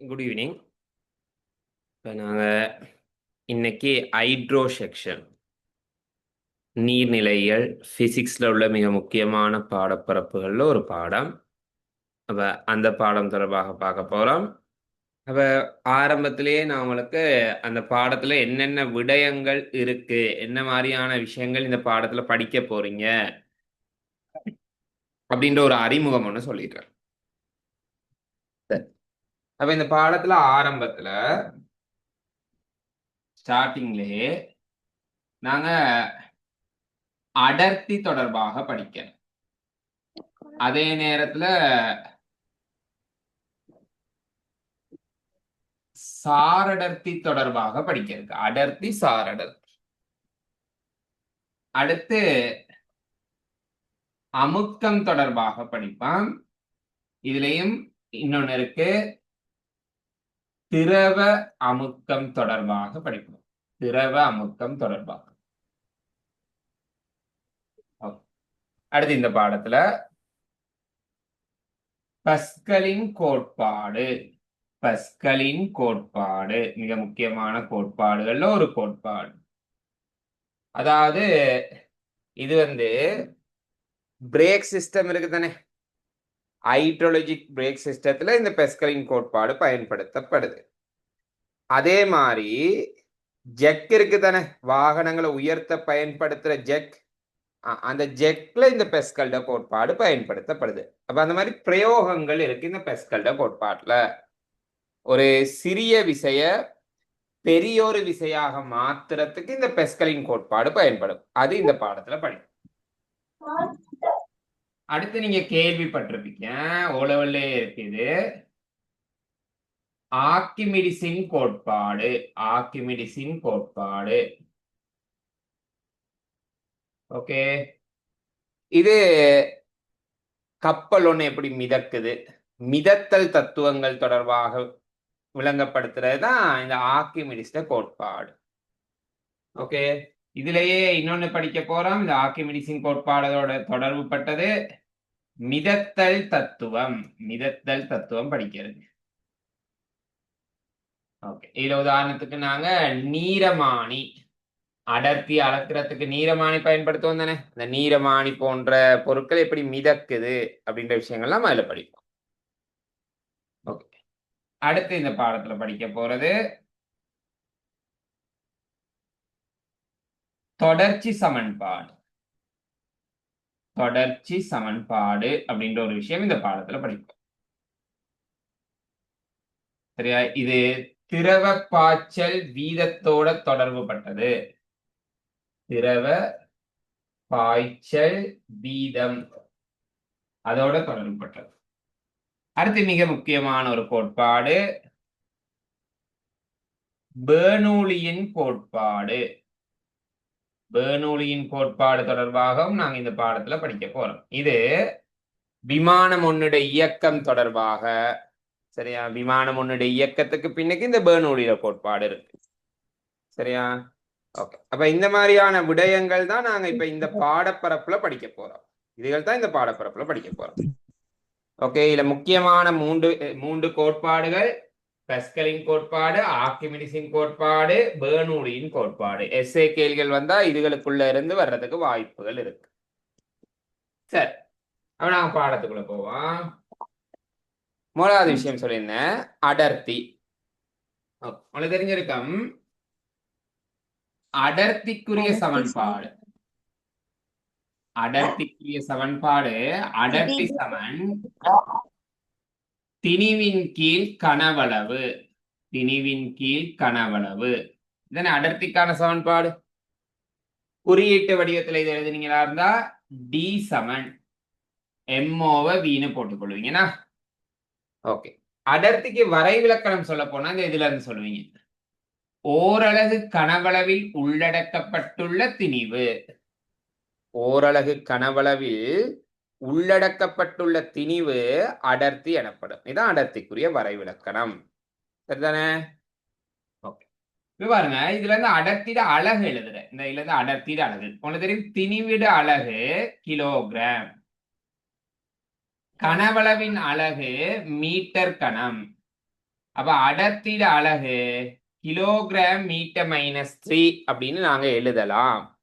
Good evening இப்போ நாங்கள் இன்னைக்கு ஹைட்ரோ செக்ஷன் நீர்நிலைகள் ஃபிசிக்ஸில் உள்ள மிக முக்கியமான பாடப்பரப்புகளில் ஒரு பாடம். அப்போ அந்த பாடம் தொடர்பாக பார்க்க போகிறோம் அப்போ ஆரம்பத்திலேயே நான் உங்களுக்கு அந்த பாடத்தில் என்னென்ன விடயங்கள் இருக்கு என்ன மாதிரியான விஷயங்கள் இந்த பாடத்தில் படிக்க போறீங்க அப்படின்ற ஒரு அறிமுகம் ஒன்று சொல்லிடுறேன். அப்ப இந்த பாடத்துல ஆரம்பத்துல ஸ்டார்டிங்லயே நாங்க அடர்த்தி தொடர்பாக படிக்கணும். அதே நேரத்துல சாரடர்த்தி தொடர்பாக படிக்கிறது அடர்த்தி சாரடர்த்தி அடுத்து அமுக்கம் தொடர்பாக படிப்பான். இதுலயும் இன்னொன்னு இருக்கு. திரவ அமுக்கம் தொடர்பாக படிக்கணும் திரவ அமுக்கம் தொடர்பாக. அடுத்து இந்த பாடத்துல பஸ்கலின் கோட்பாடு. பஸ்கலின் கோட்பாடு மிக முக்கியமான கோட்பாடுகள்ல ஒரு கோட்பாடு. அதாவது இது வந்து பிரேக் சிஸ்டம் இருக்கு தானே ஹைட்ரோலஜிக் பிரேக் சிஸ்டத்துல இந்த பெஸ்கலின் கோட்பாடு பயன்படுத்தப்படுது. அதே மாதிரி ஜெக் இருக்கு தானே? வாகனங்களை உயர்த்த பயன்படுத்துற ஜெக். அந்த ஜெக்ல இந்த பெஸ்கல்ட கோட்பாடு பயன்படுத்தப்படுது. அப்ப அந்த மாதிரி பிரயோகங்கள் இருக்கு இந்த பெஸ்கல்ட கோட்பாட்டுல. ஒரு சிறிய விசைய பெரிய ஒரு விசையாக மாத்துறதுக்கு இந்த பெஸ்கலின் கோட்பாடு பயன்படும். அது இந்த பாடத்துல படி. அடுத்து நீங்க கேள்விப்பட்டிருப்பீங்க. ஓலவல்லே இருக்குது. ஆக்கிமிடிசின் கோட்பாடு ஆக்கிமிடிசின் கோட்பாடு. ஓகே. இது கப்பல் ஒண்ணு எப்படி மிதக்குது? மிதத்தல் தத்துவங்கள் தொடர்பாக விளங்கப்படுத்துறது தான் இந்த ஆக்கிமிடிஸ்ட கோட்பாடு. ஓகே. இதுலயே இன்னொன்னு படிக்க போறோம். இந்த ஆக்கிமிடிசின் கோட்பாடோட தொடர்பு பட்டது மிதத்தல் தத்துவம் மிதத்தல் தத்துவம் படிக்கிறது. ஓகே இதுல உதாரணத்துக்கு நாங்க நீரமானி அடர்த்தி அளக்கிறதுக்கு நீரமானி பயன்படுத்துவோம் தானே? இந்த நீரமானி போன்ற பொருட்கள் எப்படி மிதக்குது அப்படின்ற விஷயங்கள்லாம் அதுல படிப்போம். ஓகே அடுத்து இந்த பாடத்துல படிக்க போறது தொடர்ச்சி சமன்பாடு. தொடர்ச்சி சமன்பாடு அப்படின்ற ஒரு விஷயம் இந்த பாடத்துல படிப்போம். சரியா? இது திரவ பாய்ச்சல் வீதத்தோட தொடர்பு பட்டது. திரவ பாய்ச்சல் வீதம் அதோட தொடர்பு பட்டது. அடுத்து மிக முக்கியமான ஒரு கோட்பாடு. பேர்னூலியின் கோட்பாடு. பேர்னூலியின் கோட்பாடு தொடர்பாகவும் நாங்க இந்த பாடத்துல படிக்க போறோம். இது விமானம் ஒன்னுடைய இயக்கம் தொடர்பாக சரியா? விமானம் ஒன்னுடைய இயக்கத்துக்கு பின்னுக்கு இந்த பேர்னூலிய கோட்பாடு இருக்கு. சரியா? ஓகே அப்ப இந்த மாதிரியான விடயங்கள் தான் நாங்க இப்ப இந்த பாடப்பரப்புல படிக்க போறோம். இதுகள் தான் இந்த பாடப்பரப்புல படிக்க போறோம். ஓகே இதுல முக்கியமான மூன்று மூன்று கோட்பாடுகள். பெஸ்கலின் கோட்பாடு ஆர்கிமிடிஸின் கோட்பாடு பேர்னூலியின் கோட்பாடு. எஸ்ஏ கேள்விகள் வந்தா இதுகளுக்குள்ள இருந்து வர்றதுக்கு வாய்ப்புகள் இருக்கு. சரி அப்ப நாங்க பாடத்துக்குள்ள போவோம். மூணாவது விஷயம் சொல்லியிருந்தேன். அடர்த்தி. உங்களுக்கு தெரிஞ்சிருக்கம். அடர்த்திக்குரிய சமன்பாடு. அடர்த்திக்குரிய சமன்பாடு அடர்த்தி சமன். திணிவின் கீழ் கனவளவு. திணிவின் கீழ் கனவளவு. இதனை அடர்த்திக்கான சமன்பாடு. குறியீட்டு வடிவத்தில் இது எழுதுனீங்களா இருந்தா டி சமன். எம்ஓவை வீணு போட்டுக்கொள்வீங்கண்ணா ஓகே அடர்த்திக்கு வரைவிலக்கணம் சொல்ல போனா இந்த இதுல இருந்து சொல்லுவீங்க. ஓரலகு கனவளவில் உள்ளடக்கப்பட்டுள்ள திணிவு. ஓரலகு கனவளவில் உள்ளடக்கப்பட்டுள்ள திணிவு அடர்த்தி எனப்படும். இதான் அடர்த்திக்குரிய வரைவிலக்கணம். சரிதானே? ஓகே. இப்ப பாருங்க இதுல இருந்து அடர்த்திட அழகு எழுதுறேன் இந்த இதுல இருந்து அடர்த்திட அழகு உங்களுக்கு தெரியும் திணிவிட அழகு கிலோகிராம். கனவளவின் அலகு மீட்டர் கணம். அப்ப அடர்த்திட அலகு கிலோகிராம் மீட்டர் மைனஸ் த்ரீ அப்படின்னு நாங்க எழுதலாம்.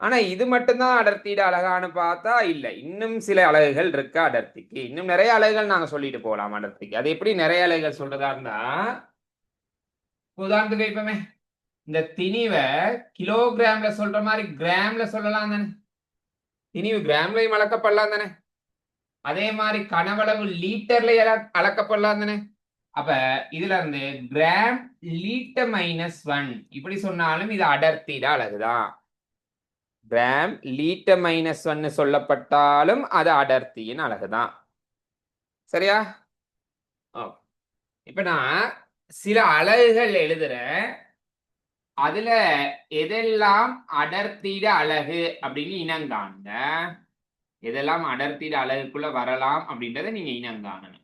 ஆனா இது மட்டும்தான் அடர்த்தியிட அழகான்னு பார்த்தா இல்ல. இன்னும் சில அலகுகள் இருக்கு அடர்த்திக்கு. இன்னும் நிறைய அலகுகள் நாங்க சொல்லிட்டு போகலாம் அடர்த்திக்கு. அது எப்படி நிறைய அழகுகள் சொல்றதா இருந்தா உதாரணத்துக்கு இப்பமே இந்த திணிவை கிலோகிராம்ல சொல்ற மாதிரி கிராம்ல சொல்லலாம் தானே? திணிவு கிராம்லயும் அளக்கப்படலாம் தானே? அதே மாதிரி கனவளவு லீட்டர்ல அளக்கப்படலாம் தானே? அப்ப இதுல இருந்து கிராம் லீட்டர் மைனஸ் ஒன் இப்படி சொன்னாலும் இது அடர்த்திட அழகுதான். கிராம் லீட்டர் மைனஸ் ஒன்னு சொல்லப்பட்டாலும் அது அடர்த்தியின் அழகுதான். சரியா? இப்ப நான் சில அலகுகள் எழுதுறேன். அதுல எதெல்லாம் அடர்த்திட அலகு அப்படின்னு இனங்காண்ட எதெல்லாம் அடர்த்திட அலகுக்குள்ள வரலாம் அப்படின்றத நீங்க இனங்காணணும்.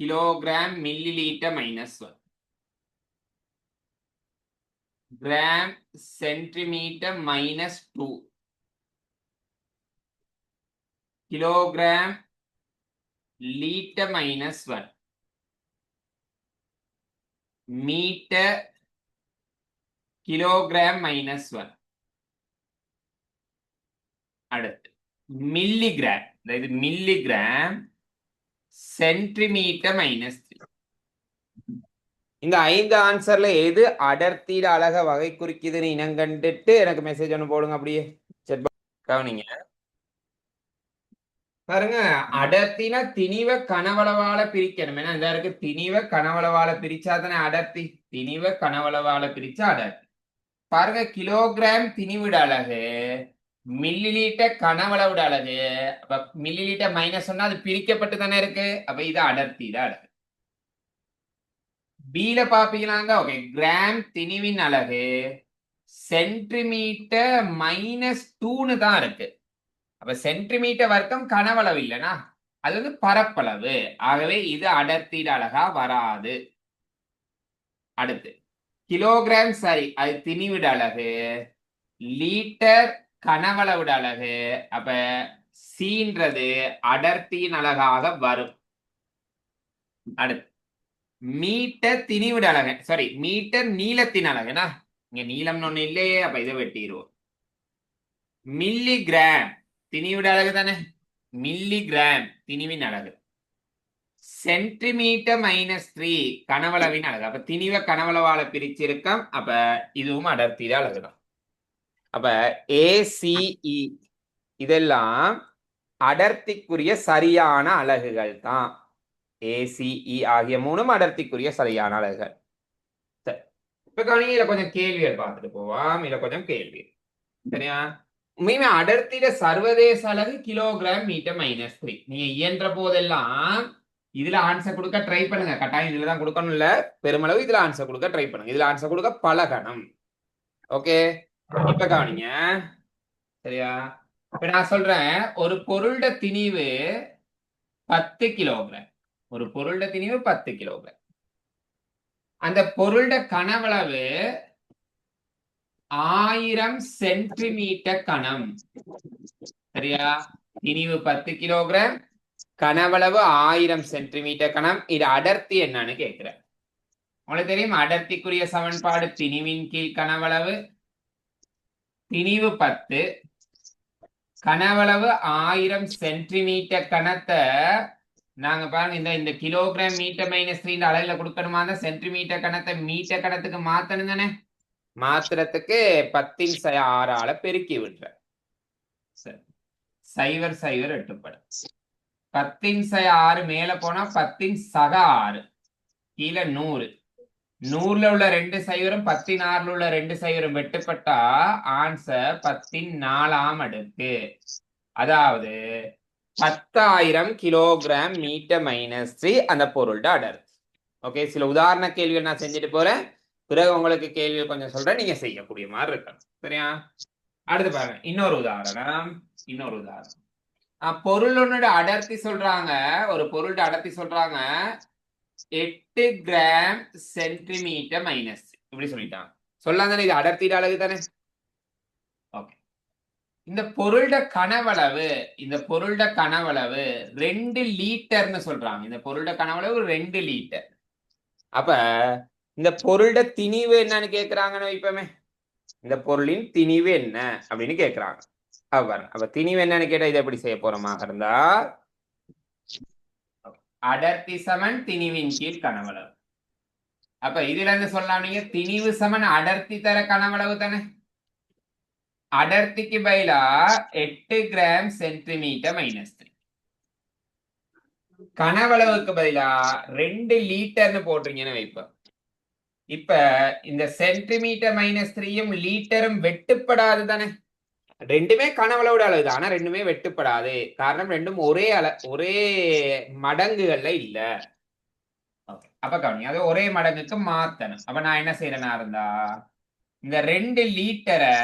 Kilogram millilitre minus one gram centimetre minus two kilogram litre minus one metre kilogram minus one அடுத்து மில்லிகிராம் அதாவது மில்லிகிராம் சென்டிமீட்டர் மைனஸ் த்ரீ இந்த ஐந்து ஆன்சர்ல எது அடர்த்தியில அழக வகை குறிக்குதுன்னு இனங்கண்டுட்டு எனக்கு மெசேஜ் ஒன்று போடுங்க அப்படியே. சரி கவனிங்க. பாருங்க அடர்த்தினா திணிவ கனவளவால பிரிக்கணும். ஏன்னா இந்த இருக்கு திணிவ கனவளவால பிரிச்சா தானே அடர்த்தி? திணிவ கனவளவால பிரிச்சா அடர்த்தி. பாருங்க கிலோகிராம் திணிவிட அழகு மில்லி லீட்டர் கனவளவிட அழகு. அப்ப மில்லி லீட்டர் மைனஸ் சொன்னா அது பிரிக்கப்பட்டு தானே இருக்கு? அப்ப இது அடர்த்தி தான் அழகு. பீல பாப்பீங்களாங்க? ஓகே கிராம் திணிவின் அழகு சென்டிமீட்டர் மைனஸ் டூன்னு தான் இருக்கு. அப்ப சென்டிமீட்டர் வர்க்கம் கனவளவு இல்லைனா அது வந்து பரப்பளவு. ஆகவே இது அடர்த்திட அழகா வராது. அடுத்து கிலோகிராம் சரி அது திணிவிட அழகு. லீட்டர் கனவளவிட அழகு. அப்ப சீன்றது அடர்த்தியின் அழகாக வரும். அடுத்து மீட்டர் திணிவிட அலகு சாரி மீட்டர் நீளத்தின் அலகுனா இங்க நீளம்னு ஒண்ணு இல்லையே அப்ப இதை வெட்டிடுவோம் மில்லி கிராம் திணிவிட அழகு தானே? மில்லி கிராம் திணிவின் அழகு. சென்டிமீட்டர் மைனஸ் த்ரீ கனவளவின் அழகு. அப்ப திணிவ கனவளவால பிரிச்சிருக்கோம். அப்ப இதுவும் அடர்த்தியில அழகுதான். அப்ப ஏசிஇ இதெல்லாம் அடர்த்திக்குரிய சரியான அலகுகள் தான் ஏசிஇ e ஆகிய மூணும் அடர்த்திக்குரிய சரியான அலகுகள் இப்ப கவனிங்க இதுல கொஞ்சம் கேள்விகள் பார்த்துட்டு போவோம். இதுல கொஞ்சம் கேள்வி. சரியா? உண்மையுமே அடர்த்தியில சர்வதேச அலகு கிலோகிராம் மீட்டர் மைனஸ் த்ரீ நீங்க இயன்ற போதெல்லாம் இதுல ஆன்சர் கொடுக்க ட்ரை பண்ணுங்க. கட்டாயம் இதுல தான் கொடுக்கணும் இல்ல பெருமளவு இதுல ஆன்சர் கொடுக்க ட்ரை பண்ணுங்க. இதுல ஆன்சர் கொடுக்க பழகணும். ஓகே இப்ப கவனிங்க. சரியா? இப்ப நான் சொல்றேன் ஒரு பொருளோட திணிவு பத்து கிலோகிராம் ஒரு பொருளோட திணிவு பத்து கிலோகிராம். அந்த பொருளோட கனவளவு ஆயிரம் சென்டிமீட்டர் கணம். சரியா? திணிவு பத்து கிலோகிராம் கனவளவு ஆயிரம் சென்டிமீட்டர் கணம். இது அடர்த்தி என்னன்னு கேக்குறேன் உங்களுக்கு தெரியும் அடர்த்திக்குரிய சமன்பாடு திணிவின் கீழ் கனவளவு. திணிவு பத்து கனவளவு ஆயிரம் சென்டிமீட்டர் கணத்தை நாங்க பாருங்க இந்த இந்த கிலோகிராம் மீட்டர் மைனஸ் த்ரீ அளவுல கொடுக்கணுமா? அந்த சென்டிமீட்டர் கணத்தை மீட்டர் கணத்துக்கு மாத்தணும் தானே? மாத்திரத்துக்கு பத்தின் ஆறால பெருக்கி விடுற. சைவர் சைவர் எட்டுப்படும் பத்தின் சை ஆறு மேல போனா பத்தின் சக ஆறு. கீழே நூறு. நூறுல உள்ள ரெண்டு சைவரும் பத்தின் ஆறுல உள்ள ரெண்டு சைவரும் வெட்டுப்பட்டா ஆன்சர் பத்தின் நாலாம் அடுக்கு. அதாவது பத்தாயிரம் கிலோகிராம் மீட்டர் மைனஸ் த்ரீ அந்த பொருளோட அடர்த்தி ஓகே சில உதாரண கேள்விகள் நான் செஞ்சுட்டு போறேன். பிறகு உங்களுக்கு கேள்வி கொஞ்சம் சொல்றேன். நீங்க செய்யக்கூடிய மாதிரி இருக்கணும். சரியா? அடுத்து பாருங்க. இன்னொரு உதாரணம். இன்னொரு உதாரணம். பொருள் ஒன்னோட அடர்த்தி சொல்றாங்க. ஒரு பொருளோட அடர்த்தி சொல்றாங்க. எட்டு கிராம் சென்டிமீட்டர் மைனஸ் இப்படி சொல்லிட்டாங்க சொல்லாம் தானே இது அடர்த்திட அழகு தானே? இந்த பொருள்ட கனவளவு இந்த பொருள்ட கனவளவு ரெண்டு லீட்டர்னு சொல்றாங்க. இந்த பொருள்ட கனவளவு ரெண்டு லீட்டர் அப்ப இந்த பொருள்ட திணிவு என்னன்னு கேக்குறாங்கன்னு வைப்போமே இந்த பொருளின் திணிவு என்ன அப்படின்னு கேக்குறாங்க. அவர் அப்ப திணிவு என்னன்னு கேட்டா இதை எப்படி செய்ய போறோமாக இருந்தா அடர்த்தி சமன் திணிவின் கீழ் கனவளவு. அப்ப இதுல இருந்து சொல்லலாம் நீங்க திணிவு சமன் அடர்த்தி தர கனவளவு தானே? அடர்த்திக்கு பதிலா எட்டு கிராம் சென்டிமீட்டர் மைனஸ் த்ரீ கனவளவுக்கு பதிலா ரெண்டு லீட்டர்னு போடுறீங்கன்னு வைப்போம். இப்ப இந்த சென்டிமீட்டர் மைனஸ் த்ரீயும் லீட்டரும் வெட்டுப்படாது தானே? ரெண்டுமே கனவளவோட அளவு தான். ஆனா ரெண்டுமே வெட்டுப்படாது. காரணம் ரெண்டும் ஒரே அள ஒரே மடங்குகள்ல இல்ல. அப்ப கவனி அது ஒரே மடங்குக்கு மாத்தணும். அப்ப நான் என்ன செய்யறேனா இருந்தா இந்த ரெண்டு லீட்டரை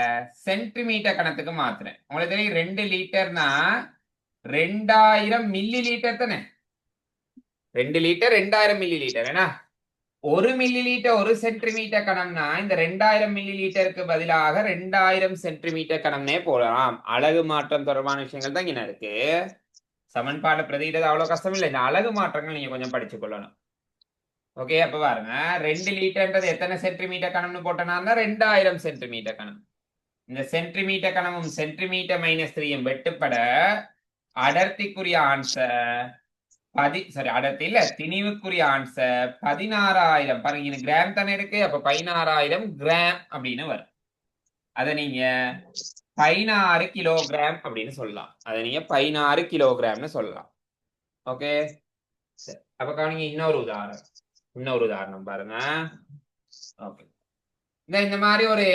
சென்டிமீட்டர் கணத்துக்கு மாத்துறேன். உங்களுக்கு தெரியும் ரெண்டு லிட்டர்னா ரெண்டாயிரம் மில்லி லிட்டர் தானே? ரெண்டு லிட்டர் ரெண்டாயிரம் மில்லி லிட்டர் ஏன்னா ஒரு மில்லி லிட்டர் ஒரு சென்டிமீட்டர் கணம்னா இந்த ரெண்டாயிரம் மில்லி லிட்டருக்கு பதிலாக ரெண்டாயிரம் சென்டிமீட்டர் கணம்னே போடலாம். அழகு மாற்றம் தொடர்பான விஷயங்கள் தான் இங்க இருக்கு. சமன்பாடு பிரதியிட்டது அவ்வளவு கஷ்டம் இல்லை இந்த அழகு மாற்றங்கள் நீங்க கொஞ்சம் படிச்சு கொள்ளணும். ஓகே அப்ப பாருங்க. ரெண்டு லிட்டர்ன்றது எத்தனை சென்டிமீட்டர் கணம்னு போட்டனா ரெண்டாயிரம் சென்டிமீட்டர் கணம் இந்த சென்டிமீட்டர் கணமும் சென்டிமீட்டர் மைனஸ் த்ரீயும் வெட்டுப்பட அடர்த்திக்குரிய ஆன்சர் பதி சாரி அடர்த்தி இல்ல திணிவுக்குரிய ஆன்சர் பதினாறாயிரம். பாருங்க இது கிராம் தானே இருக்கு அப்ப பதினாறாயிரம் கிராம் அப்படின்னு வரும். அதை நீங்க பதினாறு கிலோகிராம் அப்படின்னு சொல்லலாம். அதை நீங்க பதினாறு கிலோகிராம்னு சொல்லலாம். ஓகே அப்ப கவனிங்க இன்னொரு உதாரணம். இன்னொரு உதாரணம் பாருங்க. ஓகே இந்த மாதிரி ஒரு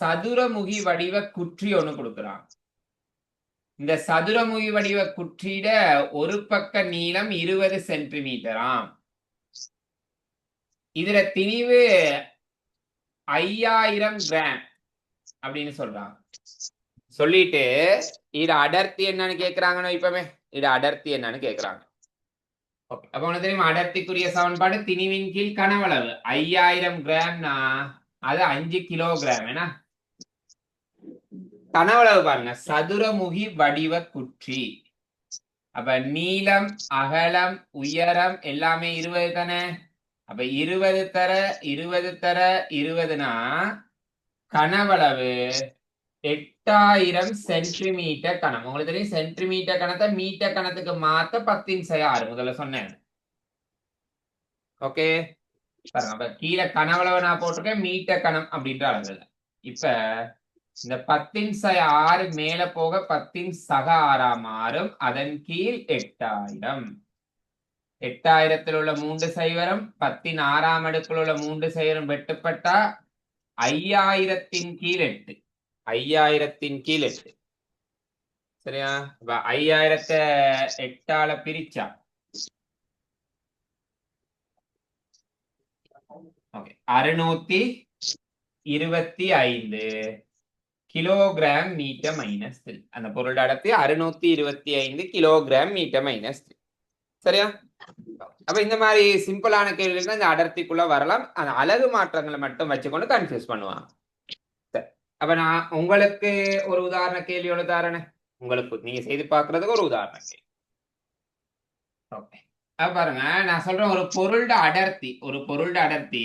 சதுரமுகி வடிவ குற்றி ஒண்ணு கொடுக்குறான். இந்த சதுரமுகி வடிவ குற்றிட ஒரு பக்க நீளம் இருபது சென்டிமீட்டராம். இதுல திணிவு ஐயாயிரம் கிராம் அப்படின்னு சொல்றான். சொல்லிட்டு இது அடர்த்தி என்னன்னு கேக்குறாங்கன்னு இப்பவே இது அடர்த்தி என்னன்னு கேக்குறாங்க. அப்ப உனக்கு தெரியுமா அடர்த்திக்குரிய சமன்பாடு திணிவின் கீழ் கனவளவு ஐயாயிரம் கிராம்னா அது அஞ்சு கிலோகிராம் ஏன்னா கனவளவு பாருங்க சதுரமுகி வடிவ குற்றி அப்ப நீளம் அகலம் உயரம் எல்லாமே இருபது தானே அப்ப இருபது தர இருபது தர இருபதுனா கனவளவு எட்டாயிரம் சென்டிமீட்டர் கணம். உங்களுக்கு தெரியும் சென்டிமீட்டர் கணத்தை மீட்டர் கணத்துக்கு மாத்த பத்தின் செய்ய ஆறு முதல்ல சொன்னேன். ஓகே பாருங்க கீழே கனவளவு நான் போட்டிருக்கேன் மீட்டர் கணம் அப்படின்ற அளவுல. இப்ப இந்த பத்தின் சய ஆறு மேல போக பத்தின் சக ஆறாம் ஆறும் அதன் கீழ் எட்டாயிரம். எட்டாயிரத்தில் உள்ள மூன்று சைவரம் பத்தின் ஆறாம் அடுக்கில் உள்ள மூன்று சைவரம் வெட்டுப்பட்டா ஐயாயிரத்தின் கீழ் எட்டு. ஐயாயிரத்தின் கீழ் எட்டு. சரியா? அப்ப ஐயாயிரத்தை எட்டால பிரிச்சா? ஓகே அறுநூத்தி இருபத்தி ஐந்து கிலோகிராம் மீட்டர் மைனஸ் த்ரீ அந்த பொருள் அடர்த்தி அறுநூத்தி இருபத்தி ஐந்து கிலோகிராம் மீட்டர் மைனஸ் த்ரீ சரியா? அப்ப இந்த மாதிரி சிம்பிளான கேள்விகள் இந்த அடர்த்திக்குள்ள வரலாம். அந்த அழகு மாற்றங்களை மட்டும் வச்சுக்கொண்டு கன்ஃபியூஸ் பண்ணுவாங்க. அப்ப நான் உங்களுக்கு ஒரு உதாரண கேள்வியோட தாரண உங்களுக்கு நீங்க செய்து பார்க்கிறதுக்கு ஒரு உதாரண கேள்வி. ஓகே பாருங்க நான் சொல்றேன் ஒரு பொருளோட அடர்த்தி ஒரு பொருளோட அடர்த்தி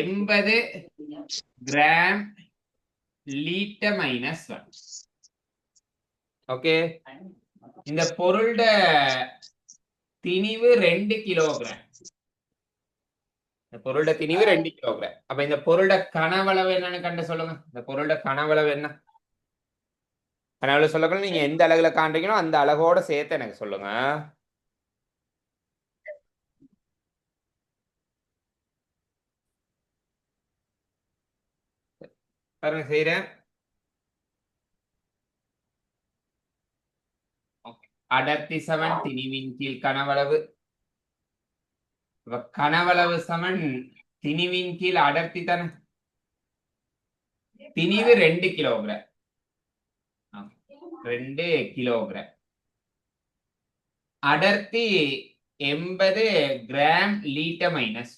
எண்பது gram litre minus one okay இந்த பொருளோட திணிவு ரெண்டு கிலோகிராம். பொருளோட திணிவு ரெண்டு கிலோகிராம். அப்ப இந்த பொருளோட கனவளவு என்னன்னு கண்டு சொல்லுங்க. இந்த பொருளோட கனவளவு என்ன? கனவளவு சொல்லக்கூட நீங்க எந்த அழகுல காண்றீங்களோ அந்த அழகோட சேர்த்து எனக்கு சொல்லுங்க. பாருங்க செய்யறேன் அடர்த்தி சமன் திணிவின் கீழ் கனவளவு. கனவளவு சமன் திணிவின் கீழ் அடர்த்தி தானே திணிவு ரெண்டு கிலோகிராம் ரெண்டு கிலோகிராம் அடர்த்தி எண்பது கிராம் லீட்டர் மைனஸ்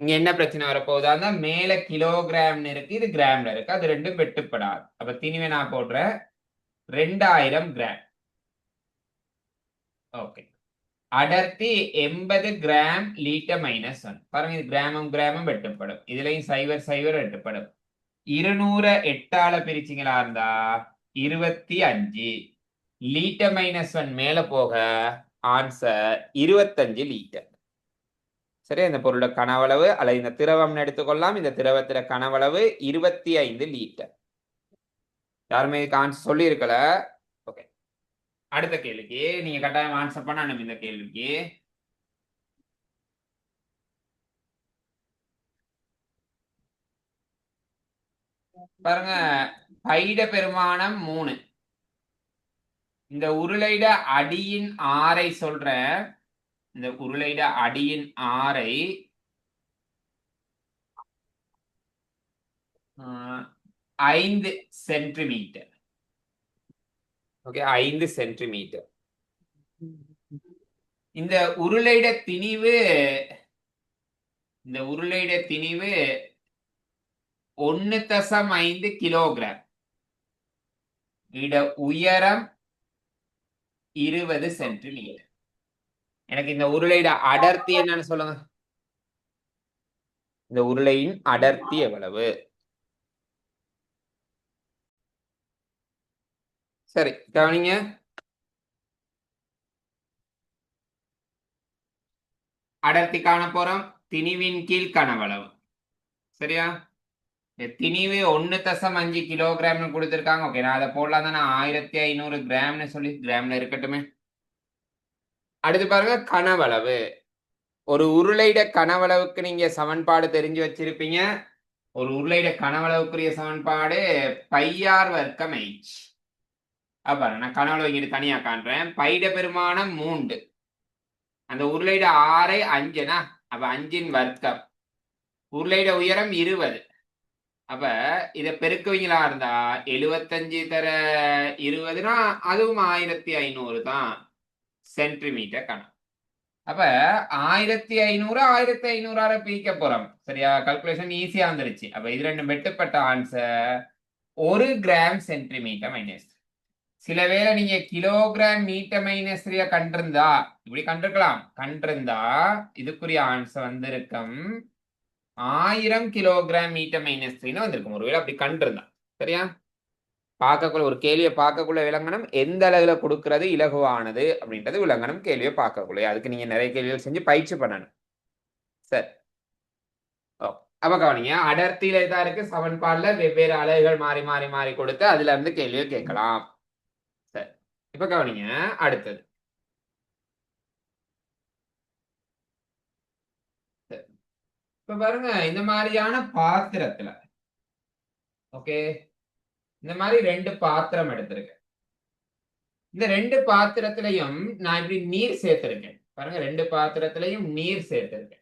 இங்க என்ன பிரச்சனை வரப்போகுதா? மேல கிலோகிராம்னு இருக்கு இது கிராம்ல இருக்கு. அது ரெண்டும் வெட்டுப்படாது. அப்ப திணிவை நான் போடுறேன். ரெண்டாயிரம் கிராம். ஓகே. அடர்த்தி எண்பது கிராம் லீட்டர் மைனஸ் ஒன் பாருங்க இது கிராமம் கிராமம் வெட்டுப்படும். இதுலயும் சைவர் சைவர் வெட்டுப்படும். இருநூறு எட்டால பிரிச்சிங்களா இருந்தா? இருபத்தி அஞ்சு. லீட்டர் மைனஸ் ஒன் மேல போக ஆன்சர் இருபத்தஞ்சு லீட்டர் சரி இந்த பொருளோட கனவளவு அல்லது இந்த திரவம்னு எடுத்துக்கொள்ளலாம். இந்த திரவத்துல கனவளவு இருபத்தி ஐந்து லீட்டர் யாருமே இதுக்கு ஆன்சர் சொல்லியிருக்கல. அடுத்த கேள்விக்கு. நீங்க கட்டாயம் ஆன்சர் பண்ணணும் இந்த கேள்விக்கு. பாருங்க. பைட பெருமானம் மூணு. இந்த உருளைட அடியின் ஆறை சொல்ற இந்த உருளைட அடியின் ஆறை ஆஹ், ஐந்து சென்டிமீட்டர். ஓகே ஐந்து சென்டிமீட்டர் இந்த உருளையிட திணிவு இந்த உருளையிட திணிவு ஒன்னு தசம் ஐந்து கிலோகிராம் இட உயரம் இருபது சென்டிமீட்டர் எனக்கு இந்த உருளையிட அடர்த்தி என்னன்னு சொல்லுங்க. இந்த உருளையின் அடர்த்தி எவ்வளவு? சரி கவனிங்க. அடர்த்தி காண போறோம். திணிவின் கீழ் கனவளவு. சரியா? திணிவு ஒன்னு தசம் அஞ்சு கிலோகிராம்னு கொடுத்துருக்காங்க. ஓகே நான் அதை போடலாம் தானே. ஆயிரத்தி ஐநூறு கிராம்னு சொல்லி கிராம்ல இருக்கட்டுமே. அடுத்து பாருங்க கனவளவு. ஒரு உருளையிட கனவளவுக்கு நீங்க சமன்பாடு தெரிஞ்சு வச்சிருப்பீங்க. ஒரு உருளையிட கனவளவுக்குரிய சமன்பாடு பையார் வர்க்கம் எயிட் அப்ப நான் கனவுல இங்கிட்டு தனியா காண்றேன். பைட பெருமானம் மூண்டு அந்த உருளையிட ஆறை அஞ்சுனா அப்ப அஞ்சின் வர்க்கம். உருளையிட உயரம் இருபது. அப்ப இத பெருக்குவீங்களா இருந்தா எழுபத்தஞ்சு தர இருபதுனா அதுவும் ஆயிரத்தி ஐநூறு தான் சென்டிமீட்டர் கணம் அப்ப ஆயிரத்தி ஐநூறு ஆயிரத்தி ஐநூறால பிரிக்க போறோம். சரியா? கல்குலேஷன் ஈஸியா வந்துருச்சு. அப்ப இது ரெண்டு வெட்டுப்பட்ட ஆன்சர் ஒரு கிராம் சென்டிமீட்டர் மைனஸ் சில வேளை நீங்க கிலோகிராம் மீட்டர் மைனஸ் கண்டிருந்தா இப்படி கண்டிருக்கலாம். கண்டிருந்தா இதுக்குரிய ஆன்சர் வந்திருக்கும். ஆயிரம் கிலோகிராம் மீட்டர் மைனஸ் த்ரீன்னு வந்திருக்கும். ஒருவேளை அப்படி கண்டிருந்தா. சரியா? பார்க்கக்குள்ள ஒரு கேள்வியை பார்க்கக்குள்ள விளங்கணும். எந்த அளவுல கொடுக்கறது இலகுவானது அப்படின்றது விளங்கணும். கேள்வியை பார்க்கக்குள்ள அதுக்கு நீங்க நிறைய கேள்விகள் செஞ்சு பயிற்சி பண்ணணும். சரி. ஓ அப்ப கவனிங்க. அடர்த்தியில இதா இருக்கு. சமன்பாடுல வெவ்வேறு அலகுகள் மாறி மாறி மாறி கொடுத்து அதுல இருந்து கேள்வியை கேட்கலாம். இப்ப கவனிங்க அடுத்தது. சரி. இப்ப பாருங்க இந்த மாதிரியான பாத்திரத்துல ஓகே இந்த மாதிரி ரெண்டு பாத்திரம் எடுத்திருக்கேன். இந்த ரெண்டு பாத்திரத்திலையும் நான் இப்படி நீர் சேர்த்திருக்கேன். பாருங்க ரெண்டு பாத்திரத்திலையும் நீர் சேர்த்திருக்கேன்.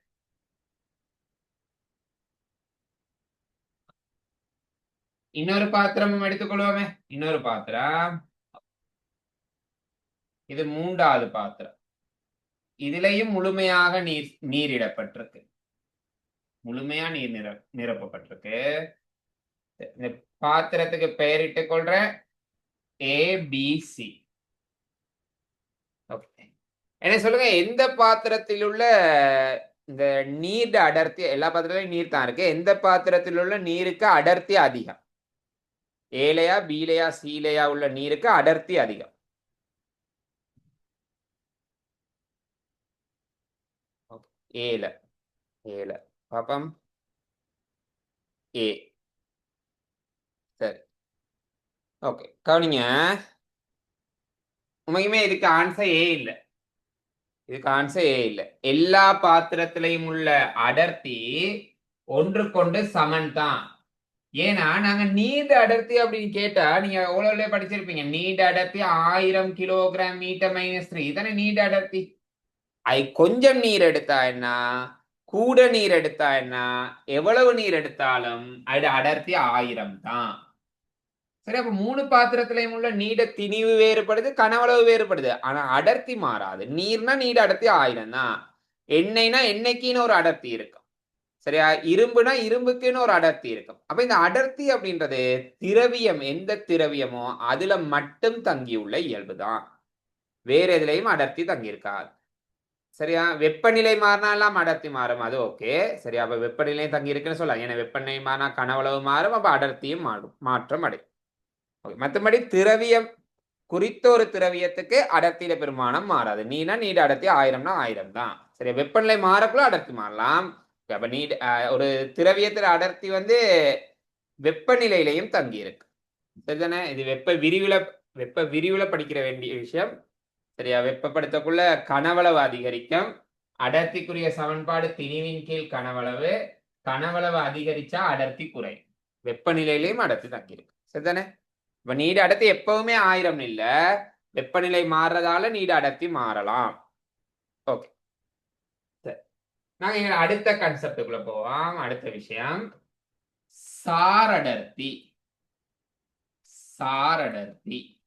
இன்னொரு பாத்திரமும் எடுத்துக்கொள்வோமே. இன்னொரு பாத்திரம். இது மூன்றாவது பாத்திரம். இதிலையும் முழுமையாக நீர் நீரிடப்பட்டிருக்கு. முழுமையா நீர் நிர நிரப்பப்பட்டிருக்கு. இந்த பாத்திரத்துக்கு பெயரிட்டு கொள்ற ஏபிசி ஓகே என்ன சொல்லுங்க எந்த பாத்திரத்தில் உள்ள இந்த நீர் அடர்த்தி எல்லா பாத்திரத்திலும் நீர் தான் இருக்கு. எந்த பாத்திரத்தில் உள்ள நீருக்கு அடர்த்தி அதிகம்? ஏலையா பீலையா சீலையா உள்ள நீருக்கு அடர்த்தி அதிகம். ஏல ஏல பாப்பம் ஏ. சரி. ஓகே. கவனிங்க. உண்மையுமே இதுக்கு ஆன்சர் ஏ இல்லை. இதுக்கு ஆன்சர் ஏ இல்லை. எல்லா பாத்திரத்திலையும் உள்ள அடர்த்தி ஒன்று கொண்டு சமன் தான். ஏன்னா நாங்க நீண்ட அடர்த்தி அப்படின்னு கேட்டா நீங்க எவ்வளவுல படிச்சிருப்பீங்க. நீண்ட அடர்த்தி ஆயிரம் கிலோகிராம் மீட்டர் மைனஸ் த்ரீ தானே நீண்ட அடர்த்தி? ஐ கொஞ்சம் நீர் எடுத்தா என்ன? கூட நீர் எடுத்தா என்ன? எவ்வளவு நீர் எடுத்தாலும் அது அடர்த்தி ஆயிரம் தான். சரி அப்ப மூணு பாத்திரத்திலையும் உள்ள நீட திணிவு வேறுபடுது கனவளவு வேறுபடுது. ஆனா அடர்த்தி மாறாது. நீர்னா நீட அடர்த்தி ஆயிரம் தான். எண்ணெய்னா எண்ணெய்க்குன்னு ஒரு அடர்த்தி இருக்கும். சரியா? இரும்புனா இரும்புக்குன்னு ஒரு அடர்த்தி இருக்கும். அப்ப இந்த அடர்த்தி அப்படின்றது திரவியம் எந்த திரவியமோ அதுல மட்டும் தங்கியுள்ள இயல்பு தான் வேற எதுலையும் அடர்த்தி தங்கியிருக்காது. சரியா? வெப்பநிலை மாறினாலாம் அடர்த்தி மாறும். அது ஓகே சரியா? அப்ப வெப்பநிலையும் தங்கி இருக்குன்னு சொல்லலாம். ஏன்னா வெப்பநிலை மாறினா கனவளவு மாறும் அப்ப அடர்த்தியும் மாறும். மாற்றம் அடையும். ஓகே மற்றபடி திரவியம் குறித்த ஒரு திரவியத்துக்கு அடர்த்தியில பெருமானம் மாறாது. நீனா நீட அடர்த்தி ஆயிரம்னா ஆயிரம் தான். சரியா? வெப்பநிலை மாறக்குள்ள அடர்த்தி மாறலாம். அப்ப நீட் ஒரு திரவியத்துல அடர்த்தி வந்து வெப்பநிலையிலையும் தங்கி இருக்கு. சரிதானே? இது வெப்ப விரிவுல வெப்ப விரிவுல படிக்கிற வேண்டிய விஷயம். சரியா வெப்பப்படுத்தக்குள்ள கனவளவு அதிகரிக்கும். அடர்த்திக்குரிய சமன்பாடு திணிவின் கீழ் கனவளவு. கனவளவு அதிகரிச்சா அடர்த்தி குறையும். வெப்பநிலையிலையும் அடர்த்தி தங்கியிருக்கு. சரிதானே? இப்ப நீட அடர்த்தி எப்பவுமே ஆயிரம் இல்ல. வெப்பநிலை மாறுறதால நீடு அடர்த்தி மாறலாம். ஓகே சரி. நாங்க எங்க அடுத்த கன்செப்டுக்குள்ள போவோம். அடுத்த விஷயம். சாரடர்த்தி. சாரடர்த்தி.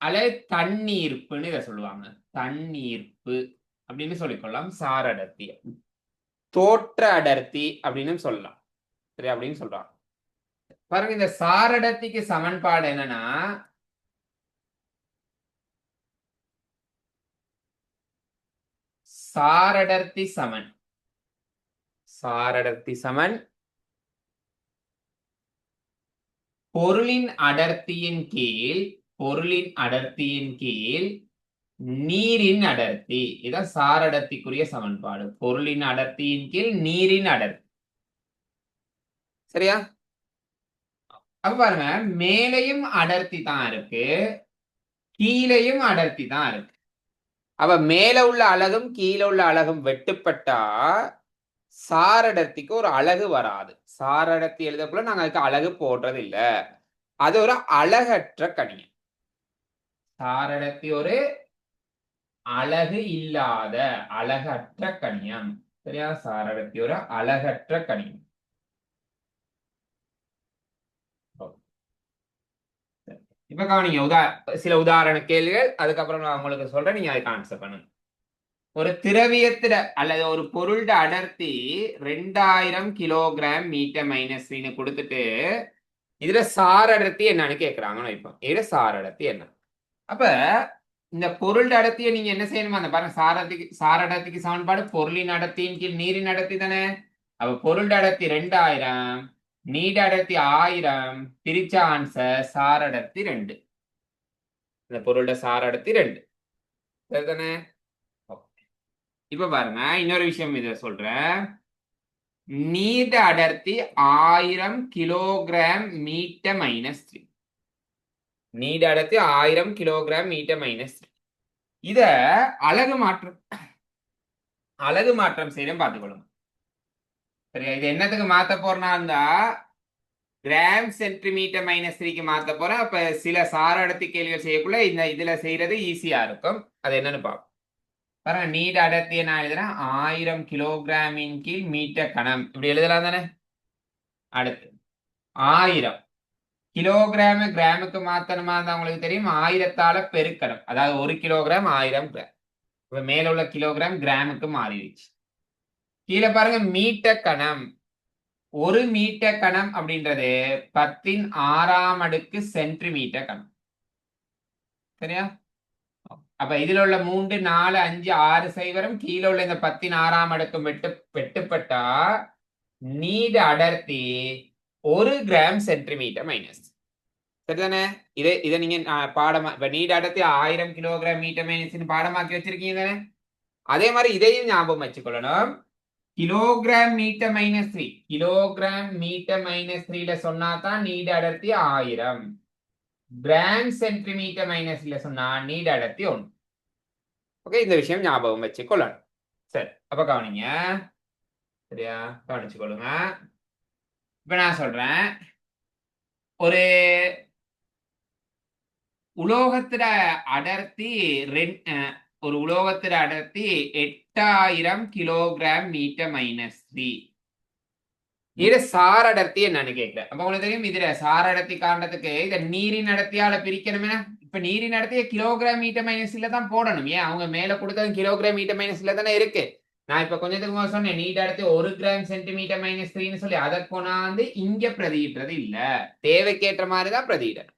அல்லது தண்ணீர்ப்புன்னு இதை சொல்லுவாங்க. தண்ணீர்ப்பு அப்படின்னு சொல்லிக்கொள்ளலாம். சாரடர்த்தி. தோற்ற அடர்த்தி அப்படின்னு சொல்லலாம். சரி அப்படின்னு சொல்றாங்க. பாருங்க இந்த சாரடர்த்திக்கு சமன்பாடு என்னன்னா சாரடர்த்தி சமன். சாரடர்த்தி சமன். பொருளின் அடர்த்தியின் கீழ் பொருளின் அடர்த்தியின் கீழ் நீரின் அடர்த்தி. இதான் சாரடர்த்திக்குரிய சமன்பாடு. பொருளின் அடர்த்தியின் கீழ் நீரின் அடர்த்தி. சரியா? அப்ப பாருங்க மேலையும் அடர்த்தி தான் இருக்கு கீழையும் அடர்த்தி தான் இருக்கு. அவ மேல உள்ள அழகும் கீழே உள்ள அழகும் வெட்டுப்பட்டா சாரடர்த்திக்கு ஒரு அழகு வராது. சாரடர்த்தி எழுதக்குள்ள நாங்க அதுக்கு அழகு போடுறது இல்ல அது ஒரு அழகற்ற கணியம் சாரடர்த்தி ஒரு அழகு இல்லாத அழகற்ற கணியம் சரியா? சாரடர்த்தி ஒரு அழகற்ற கணியம் இப்ப கவனிங்க உதா சில உதாரண கேள்விகள் அதுக்கப்புறம் நான் உங்களுக்கு சொல்றேன் நீங்க அதுக்கு ஆன்சர் பண்ணுங்க. ஒரு திரவியத்துல அல்லது ஒரு பொருளோட அடர்த்தி ரெண்டாயிரம் கிலோகிராம் மீட்டர் மைனஸ் கொடுத்துட்டு இதுல சார் அடர்த்தி என்னன்னு கேக்குறாங்கன்னு வைப்போம். இதுல சார் அடர்த்தி என்ன? அப்ப இந்த பொருள் அடர்த்தியை நீங்க என்ன செய்யணுமா? அந்த பாருங்க சாரத்துக்கு சார் சமன்பாடு பொருளின் அடர்த்தியின் கீழ் நீரின் அடர்த்தி தானே? அப்ப பொருள் அடர்த்தி ரெண்டாயிரம் நீட அடர்த்தி ஆயிரம் பிரிச்ச ஆன்சர் சார் ரெண்டு. இந்த பொருளோட சாரடத்தி ரெண்டு. சரிதானே இப்ப பாருங்க இன்னொரு விஷயம் இத சொல்றேன். நீட அடர்த்தி ஆயிரம் கிலோகிராம் மீட்டர் மைனஸ் த்ரீ நீட அடர்த்தி ஆயிரம் கிலோகிராம் மீட்டர் மைனஸ் இத அழகு மாற்றம் அழகு மாற்றம் செய்யணும் பார்த்துக்கொள்ளுங்க. சரியா? இது என்னத்துக்கு மாத்த போறனா இருந்தா கிராம் சென்டிமீட்டர் மைனஸ் த்ரீக்கு மாத்த போறேன். அப்ப சில சார அடர்த்தி கேள்விகள் செய்யக்குள்ள இந்த இதுல செய்யறது ஈஸியா இருக்கும். அது என்னன்னு பார்ப்போம். பாருங்க நீட் அடர்த்தியை நான் எழுதுறேன். ஆயிரம் கிலோகிராமின் கீழ் மீட்டர் கணம். இப்படி எழுதலாம் தானே? அடுத்து ஆயிரம். கிலோகிராம கிராமுக்கு மாத்தணுமா இருந்தா உங்களுக்கு தெரியும். ஆயிரத்தால பெருக்கணும். அதாவது ஒரு கிலோகிராம் ஆயிரம் கிராம். இப்ப மேல உள்ள கிலோகிராம் கிராமுக்கு மாறிடுச்சு. கீழே பாருங்க மீட்டர் கணம் ஒரு மீட்டர் கணம் அப்படின்றது பத்தின் ஆறாம் அடுக்கு சென்டிமீட்டர் கணம். சரியா? அப்ப இதுல உள்ள மூன்று நாலு அஞ்சு ஆறு சைவரம் கீழே உள்ள இந்த பத்தின் ஆறாம் அடுக்கு வெட்டு வெட்டுப்பட்டா நீட அடர்த்தி ஒரு கிராம் சென்டிமீட்டர் மைனஸ் சரிதானே? இதே இதை நீங்க பாடமா இப்ப நீட அடர்த்தி ஆயிரம் கிலோகிராம் மீட்டர் மைனஸ் பாடமாக்கி வச்சிருக்கீங்க தானே? அதே மாதிரி இதையும் ஞாபகம் வச்சுக்கொள்ளணும். Kilogram metre minus three kilogram metre minus த்ரீல சொன்னா தான் நீட அடர்த்தி ஆயிரம். கிராம் சென்டிமீட்டர் மைனஸ்ல சொன்னா நீட் அடர்த்தி ஒன்று. ஓகே இந்த விஷயம் ஞாபகம் வச்சு கொள்ளணும் சரி அப்ப கவனிங்க. சரியா? கவனிச்சு கொள்ளுங்க இப்ப நான் சொல்றேன். ஒரு உலோகத்துல அடர்த்தி ரெண்டு ஒரு உலோகத்துல அடர்த்தி எட்டாயிரம் கிலோகிராம் மீட்டர் மைனஸ் த்ரீ இது சார் அடர்த்தி என்னன்னு கேட்கிறேன் அப்ப உங்களுக்கு தெரியும் இதுல சார் அடர்த்தி காரணத்துக்கு இத நீரின் அடர்த்தியால பிரிக்கணுமே இப்ப நீரின் அடர்த்தியை கிலோகிராம் மீட்டர் மைனஸ்ல தான் போடணும். ஏன்? அவங்க மேல கொடுத்தது கிலோகிராம் மீட்டர் மைனஸ்ல தானே இருக்கு. நான் இப்ப கொஞ்சத்துக்கு முன்னாடி சொன்னேன் நீட் அடுத்து ஒரு கிராம் சென்டிமீட்டர் மைனஸ் த்ரீன்னு சொல்லி அதை கொண்டாந்து இங்க பிரதியிடுறது இல்ல. தேவைக்கேற்ற மாதிரி தான் பிரதியிடணும்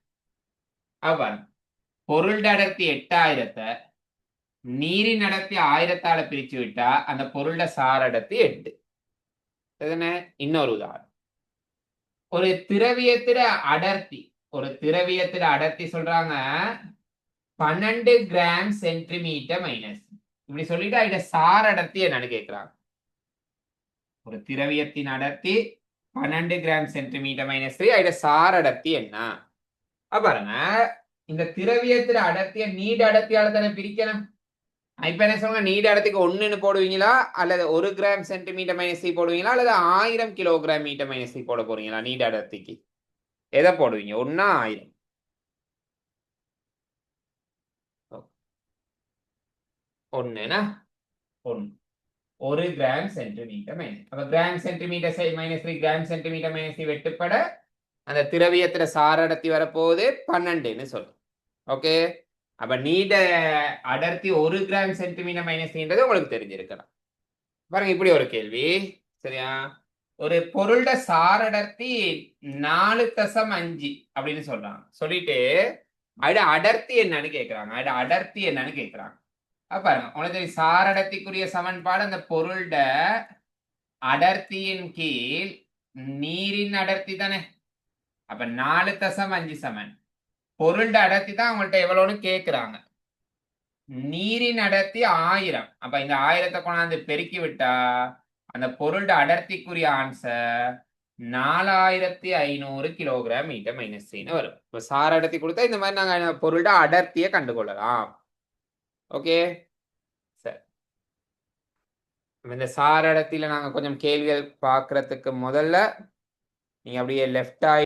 அவர் பொருள் அடர்த்தி எட்டாயிரத்தை நீரின் அடர்த்தி ஆயிரத்தால பிரிச்சு விட்டா அந்த பொருள சார் அடர்த்தி எட்டு இன்னொரு உதாரணம். ஒரு திரவியத்திட அடர்த்தி ஒரு திரவியத்திட அடர்த்தி சொல்றாங்க பன்னெண்டு கிராம் சென்டிமீட்டர் மைனஸ் இப்படி சொல்லிட்டு அதுல சார் அடர்த்தி என்னன்னு கேட்கிறாங்க ஒரு திரவியத்தின் அடர்த்தி பன்னெண்டு கிராம் சென்டிமீட்டர் மைனஸ் த்ரீ அதுல சார் அடர்த்தி என்ன? அப்ப பாருங்க இந்த திரவியத்துல அடர்த்திய நீட் அடர்த்தியால தானே பிரிக்கணும். இப்ப என்ன சொல்லுங்க நீட் அடர்த்திக்கு ஒண்ணுன்னு போடுவீங்களா? அல்லது ஒரு கிராம் சென்டிமீட்டர் மைனஸ் த்ரீ போடுவீங்களா? அல்லது ஆயிரம் கிலோகிராம் மீட்டர் மைனஸ் த்ரீ போட போறீங்களா? நீட் அடர்த்திக்கு. எதை போடுவீங்க? ஒன்னா ஆயிரம். ஒன்றுனா ஒன்று ஒரு கிராம் சென்டிமீட்டர் மைனஸ் அப்போ gram centimetre minus three gram centimetre minus three வெட்டுப்பட அந்த திரவியத்தில் சாரடர்த்தி வரப்போகுது பன்னெண்டுன்னு சொல்லும் ஓகே அப்போ நீட அடர்த்தி ஒரு கிராம் சென்டிமீட்டர் மைனஸ் த்ரீன்றது உங்களுக்கு தெரிஞ்சிருக்கலாம் பாருங்க இப்படி ஒரு கேள்வி சரியா ஒரு பொருளோட சாரடர்த்தி நாலு தசம் அஞ்சு அப்படின்னு சொல்றாங்க சொல்லிட்டு அது அடர்த்தி என்னன்னு கேட்குறாங்க அது அடர்த்தி என்னன்னு கேட்குறாங்க பாருங்க. உங்களுக்கு தெரியும் சாரடர்த்திக்குரிய சமன்பாடு அந்த பொருள்ட அடர்த்தியின் கீழ் நீரின் அடர்த்தி தானே? அப்ப நாலு தசம் அஞ்சு சமன். பொருள்ட அடர்த்தி தான் அவங்கள்ட்ட எவ்வளோன்னு கேட்குறாங்க நீரின் அடர்த்தி ஆயிரம். அப்ப இந்த ஆயிரத்தை கொண்டாந்து பெருக்கி விட்டா அந்த பொருள்ட அடர்த்திக்குரிய ஆன்சர் நாலாயிரத்தி ஐநூறு கிலோகிராம் மீட்டர் மைனஸ் வரும். இப்போ சார் அடர்த்தி கொடுத்தா இந்த மாதிரி நாங்கள் பொருள்ட அடர்த்தியை கண்டுகொள்ளலாம். ஓகே சரி இந்த சார் இடத்துல நாங்கள் கொஞ்சம் கேள்விகள் பார்க்கறதுக்கு முதல்ல நீங்க அப்படியே லெஃப்ட் ஆகி